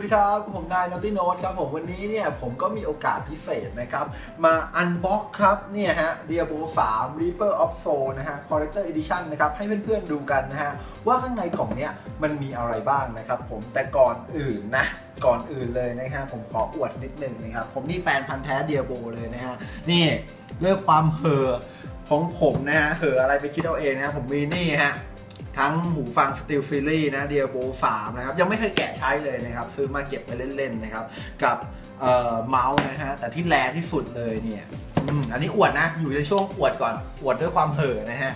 วัสดีครับ ผมนายนอตตี้โนตครับผมวันนี้เนี่ยผมก็มีโอกาสพิเศษนะครับ มาอันบ็อกครับ เนี่ยฮะ Diablo 3 Reaper of Soul นะฮะ Collector Edition นะครับ ให้เพื่อนๆดูกันนะฮะ ว่าข้างในกล่องเนี้ยมันมีอะไรบ้างนะครับผมแต่ก่อนอื่นนะก่อนอื่นเลยนะฮะผมขออวดนิดนึงนะครับ ผมนี่แฟนพันธ์แท้ Diablo เลยนะฮะ นี่เรื่องความเห่อของผมนะฮะเห่ออะไรไปคิดเอาเองนะผมมีนี่ฮะ ทั้งหูฟัง Steel Series นะ d i a b o 3 นะครับ ยังไม่เคยแกะใช้เลยนะครับ ซื้อมาเก็บไปเล่น ๆ นะครับ กับเเมาส์นะฮะ แต่ที่แรที่สุดเลยเนี่ยอันนี้อวดนะ อยู่ในช่วงอวดก่อน อวดด้วยความเห่อนะฮะ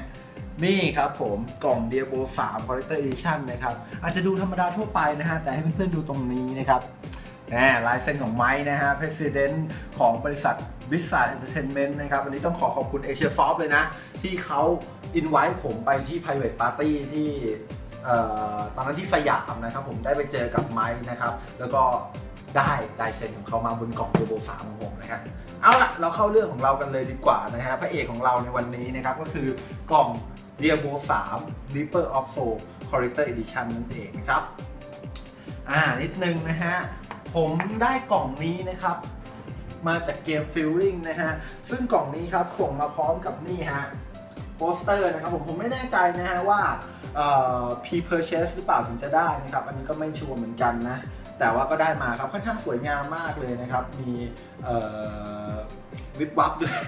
นี่ครับผมกล่อง d i a b o 3 Collector Edition นะครับ อาจจะดูธรรมดาทั่วไปนะฮะ แต่ให้เพื่อนๆดูตรงนี้นะครับ ลายเซ็นของไม้นะฮะ President ของบริษัท b i z a r Entertainment นะครับ วันนี้ต้องขอขอบคุณ Asia Soft เลยนะ ที่เขาอินไว้ผมไปที่ private party ที่ตอนนั้นที่สยามนะครับผมได้ไปเจอกับไม้นะครับ แล้วก็ได้ลายเซ็นของเขามาบนกล่อง Turbo 3ของผมนะฮะเอาละเราเข้าเรื่องของเรากันเลยดีกว่านะฮะพระเอกของเราในวันนี้นะครับก็คือกล่อง Diablo 3 Reaper of Soul Collector Edition นั่นเองนะครับอ่านิดนึงนะฮะ ผมได้กล่องนี้นะครับ มาจากเกม Feeling นะฮะ ซึ่งกล่องนี้ครับส่งมาพร้อมกับนี่ฮะโปสเตอร์นะครับผมผมไม่แน่ใจนะฮะว่าเอ่อ P-purchase หรือเปล่าถึงจะได้นะครับ อันนี้ก็ไม่ชัวร์เหมือนกันนะ แต่ว่าก็ได้มาครับค่อนข้างสวยงามมากเลยนะครับ มีเอ่อวิบวับด้วย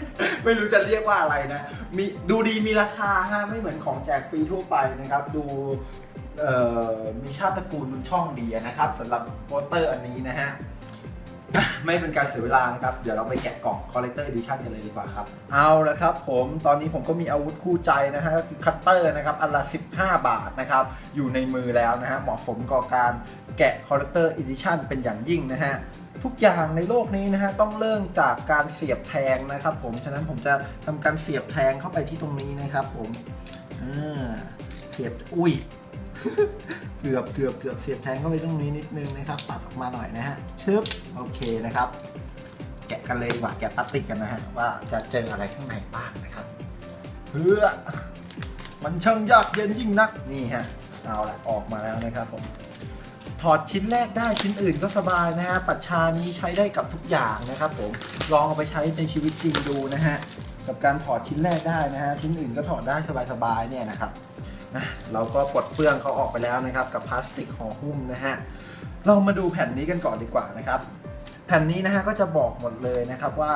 ไม่รู้จะเรียกว่าอะไรนะ มีดูดีมีราคาฮะไม่เหมือนของแจกฟรีทั่วไปนะครับ ดู มีชาติตระกูลบนช่องดีนะครับสำหรับโปสเตอร์อันนี้นะฮะไม่เป็นการเสียเวลานะครับ เดี๋ยวเราไปแกะกล่อง Collector Edition กันเลยดีกว่าครับ เอาละครับผมตอนนี้ผมก็มีอาวุธคู่ใจนะฮะก็คือคัตเตอร์นะครับ อันละ 15 บาทนะครับ อยู่ในมือแล้วนะฮะเหมาะสมกับการแกะ Collector Edition เป็นอย่างยิ่งนะฮะทุกอย่างในโลกนี้นะฮะต้องเริ่มจากการเสียบแทงนะครับ ผมฉะนั้นผมจะทำการเสียบแทงเข้าไปที่ตรงนี้นะครับ ผมเสียบอุ้ย เกือบเกือบเกือบเสียบแทงเข้าไปตรงนี้นิดนึงนะครับ ปัดออกมาหน่อยนะฮะชึบโอเคนะครับ แกะกันเลยดีกว่าแกะพลาสติกกันนะฮะว่าจะเจออะไรข้างในบ้างนะครับ เพื่อ มันช่างยากเย็นยิ่งนักนี่ฮะเอาละออกมาแล้วนะครับผมถอดชิ้นแรกได้ชิ้นอื่นก็สบายนะฮะปัจชานี้ใช้ได้กับทุกอย่างนะครับ ผมลองเอาไปใช้ในชีวิตจริงดูนะฮะกับการถอดชิ้นแรกได้นะฮะชิ้นอื่นก็ถอดได้สบายๆเนี่ยนะครับ นะเราก็ปลดเปลื้องเขาออกไปแล้วนะครับ กับพลาสติกห่อหุ้มนะฮะเรามาดูแผ่นนี้กันก่อนดีกว่านะครับ แผ่นนี้นะฮะก็จะบอกหมดเลยนะครับว่า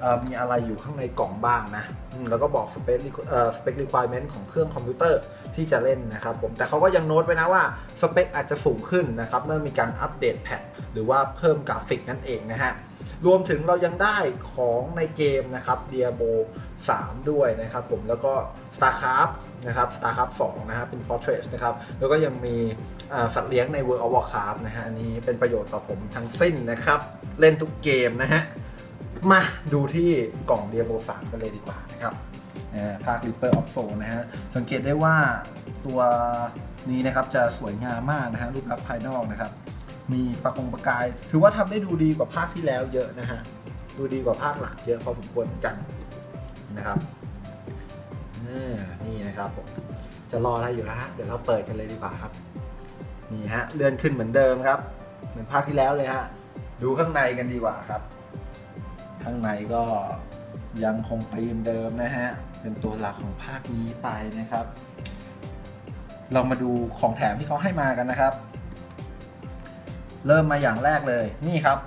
เอ่อมีอะไรอยู่ข้างในกล่องบ้างนะอืมแล้วก็บอกสเปคเอ่อสเปค requirement ของเครื่องคอมพิวเตอร์ที่จะเล่นนะครับผมแต่เขาก็ยังโน้ตไว้นะว่าสเปคอาจจะสูงขึ้นนะครับเมื่อมีการอัปเดตแพทหรือว่าเพิ่มกราฟิกนั่นเองนะฮะรวมถึงเรายังได้ของในเกมนะครับ Diablo 3 ด้วยนะครับผมแล้วก็ StarCraft นะครับ StarCraft 2นะครับเป็น Fortress นะครับแล้วก็ยังมีสัตว์เลี้ยงใน World of Warcraft นะฮะอันนี้เป็นประโยชน์ต่อผมทั้งสิ้นนะครับ เล่นทุกเกมนะฮะ มาดูที่กล่อง Diablo 3กันเลยดีกว่านะครับอ่าภาค Reaper of Soul นะฮะ สังเกตได้ว่าตัวนี้นะครับจะสวยงามมากนะฮะรูปลักษณ์ภายนอกนะครับ มีประกงประกาย ถือว่าทำได้ดูดีกว่าภาคที่แล้วเยอะนะฮะ ดูดีกว่าภาคหลักเยอะพอสมควรเหมือนกันนะครับ นี่นะครับผมจะรออะไรอยู่แล้วฮะเดี๋ยวเราเปิดกันเลยดีกว่าครับ นี่ฮะเลื่อนขึ้นเหมือนเดิมครับ เหมือนภาคที่แล้วเลยฮะดูข้างในกันดีกว่าครับ ข้างในก็ยังคงไปเหมืนเดิมนะฮะเป็นตัวหลักของภาคนี้ไปนะครับ เรามาดูของแถมที่เขาให้มากันนะครับ เริ่มมาอย่างแรกเลยนี่ครับ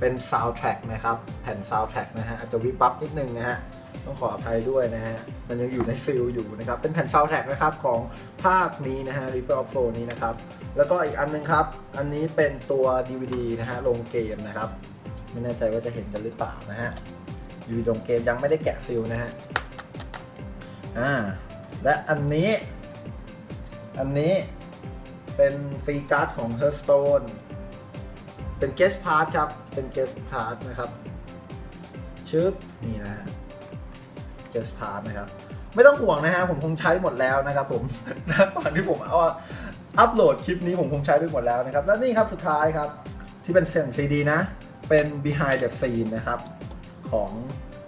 เป็น soundtrack นะครับ แผ่น soundtrack นะฮะอาจจะวิบวับนิดนึงนะฮะ ต้องขออภัยด้วยนะฮะ มันยังอยู่ในฟิลอยู่นะครับ เป็นแผ่น soundtrack นะครับของภาคนี้นะฮะ Reaper of Soul นี้นะครับ แล้วก็อีกอันนึงครับ อันนี้เป็นตัว DVD นะฮะลงเกมนะครับ ไม่แน่ใจว่าจะเห็นกันหรือเปล่านะฮะ DVD ลงเกมยังไม่ได้แกะซิลนะฮะ อ่า และอันนี้ อันนี้เป็นฟรีการ์ดของ Hearthstone เป็น guest part ครับ เป็น guest part นะครับชึบนี่นะฮะ guest part นะครับ ไม่ต้องห่วงนะฮะผมคงใช้หมดแล้วนะครับผมก่อนที่ผมเอาอัปโหลดคลิปนี้ผมคงใช้ไปหมดแล้วนะครับ และนี่ครับสุดท้ายครับที่เป็นเสียงซีดีนะ เป็น behind the scene นะครับของ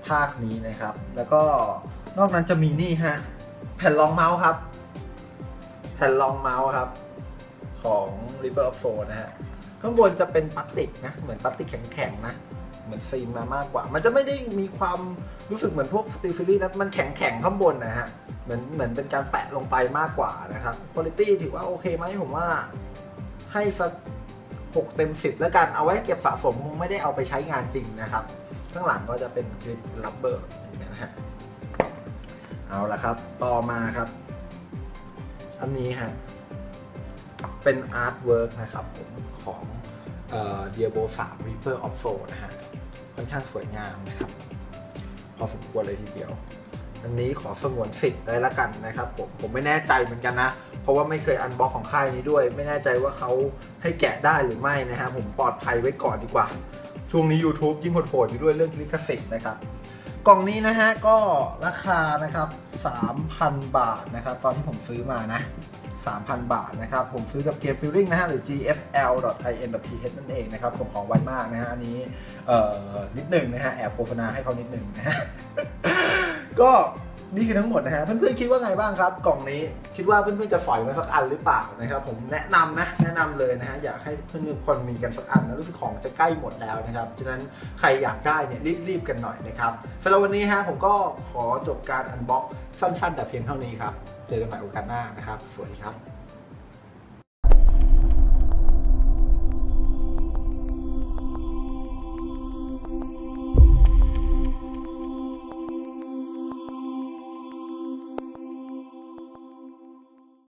ภาคนี้นะครับ แล้วก็นอกนั้นจะมีนี่ฮะแผ่นรองเมาส์ครับ แผ่นรองเมาส์ครับ ของ Reaper of Soul นะฮะข้างบนจะเป็นพลาสติกนะ เหมือนพลาสติกแข็งๆนะ เหมือนซีนมามากกว่า มันจะไม่ได้มีความรู้สึกเหมือนพวกสตีลซีรีส์นะมันแข็งๆข้างบนนะฮะ เหมือนเหมือนเป็นการแปะลงไปมากกว่านะครับคุณภาพถือว่าโอเคไหมผมว่าให้สัก6เต็ม10แล้วกันเอาไว้เก็บสะสมคงไม่ได้เอาไปใช้งานจริงนะครับ ข้างหลังก็จะเป็นคลิปลับเบอร์อย่างเงี้ยนะฮะเอาละครับ ต่อมาครับ อันนี้ฮะ เป็นอาร์ตเวิร์กนะครับผมของเดียโบ3 Reaper of Soul นะฮะ ค่อนข้างสวยงามนะครับ พอสมควรเลยทีเดียว อันนี้ขอสงวนสิทธิ์ได้ละกันนะครับผมผมไม่แน่ใจเหมือนกันนะ เพราะว่าไม่เคยอันบ็อกของค่ายนี้ด้วย ไม่แน่ใจว่าเขาให้แกะได้หรือไม่นะฮะผมปลอดภัยไว้ก่อนดีกว่า ช่วงนี้ YouTube ยิ่งโหดๆอยู่ด้วยเรื่องลิขสิทธิ์นะครับกล่องนี้นะฮะก็ราคานะครับ 3,000 บาทนะครับ ตอนที่ผมซื้อมานะ 3,000 บาทนะครับ ผมซื้อกับเกมฟิลลิ่งนะฮะ หรือ gfl.in.th นั่นเองนะครับ ส่งของไวมากนะฮะ อันนี้นิดหนึ่งนะฮะ แอบโฆษณาให้เขานิดหนึ่งนะฮะ ก็ นี่คือทั้งหมดนะฮะ เพื่อนๆคิดว่าไงบ้างครับ กล่องนี้คิดว่าเพื่อนๆจะสอยมาสักอันหรือเปล่านะครับผมแนะนำนะแนะนำเลยนะฮะอยากให้เพื่อนๆคนมีกันสักอันนะรู้สึกของจะใกล้หมดแล้วนะครับฉะนั้นใครอยากได้เนี่ยรีบๆกันหน่อยนะครับสำหรับวันนี้ฮะผมก็ขอจบการอันบ็อกสั้นๆ แต่เพียงเท่านี้ครับเจอกันใหม่โอกาสหน้านะครับ สวัสดีครับ